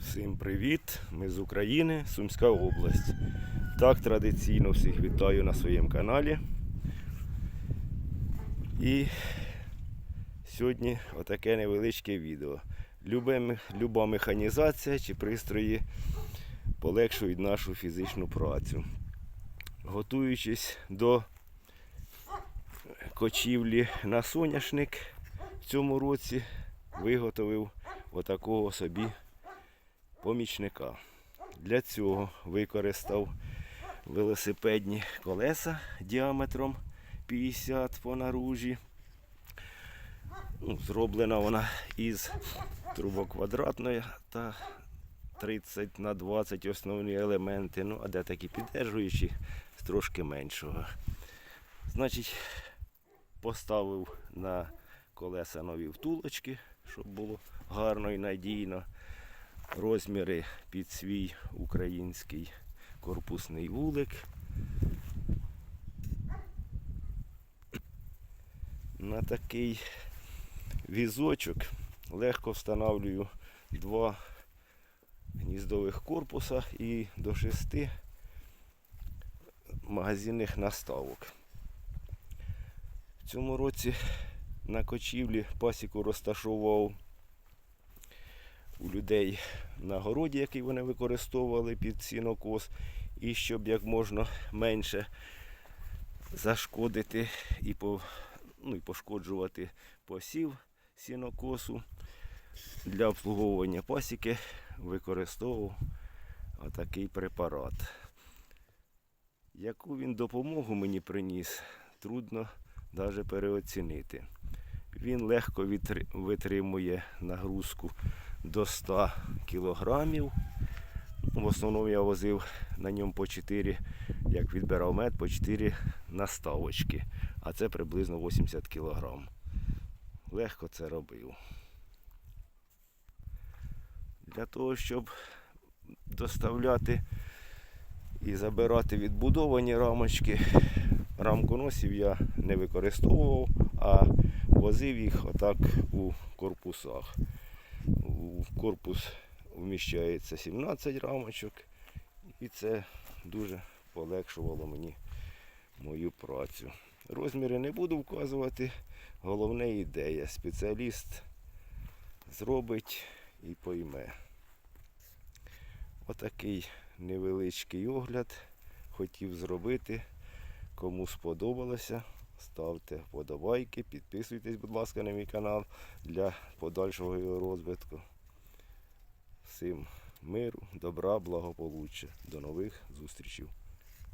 Всім привіт! Ми з України, Сумська область. Так традиційно всіх вітаю на своєму каналі. І сьогодні отаке невеличке відео. Любе Люба механізація чи пристрої полегшують нашу фізичну працю. Готуючись до кочівлі на соняшник в цьому році, виготовив отакого собі помічника. Для цього використав велосипедні колеса діаметром 50 по наружі. Ну, зроблена вона із трубоквадратної та 30 на 20 основні елементи. Ну, а де такі піддержуючі з трошки меншого. Значить, поставив на колеса нові втулочки, щоб було гарно і надійно розміри під свій український корпусний вулик. На такий візочок легко встановлюю два гніздових корпуса і до шести магазинних наставок. В цьому році на кочівлі пасіку розташував у людей на городі, який вони використовували під сінокос, і щоб як можна менше зашкодити і, по, ну, і пошкоджувати посів сінокосу. Для обслуговування пасіки використовував отакий препарат. Яку він допомогу мені приніс, трудно навіть переоцінити. Він легко витримує нагрузку до 100 кілограмів. В основному я возив на ньому по 4, як відбирав мед, по 4 наставочки. А це приблизно 80 кілограм. Легко це робив. Для того, щоб доставляти і забирати відбудовані рамочки, рамконосів я не використовував, а возив їх отак у корпусах. В корпус вміщається 17 рамочок, і це дуже полегшувало мені мою працю. Розміри не буду вказувати, головне ідея. Спеціаліст зробить і пойме. Отакий невеличкий огляд хотів зробити. Кому сподобалося, ставте вподобайки, підписуйтесь, будь ласка, на мій канал для подальшого його розвитку. Всім миру, добра, благополуччя. До нових зустрічей.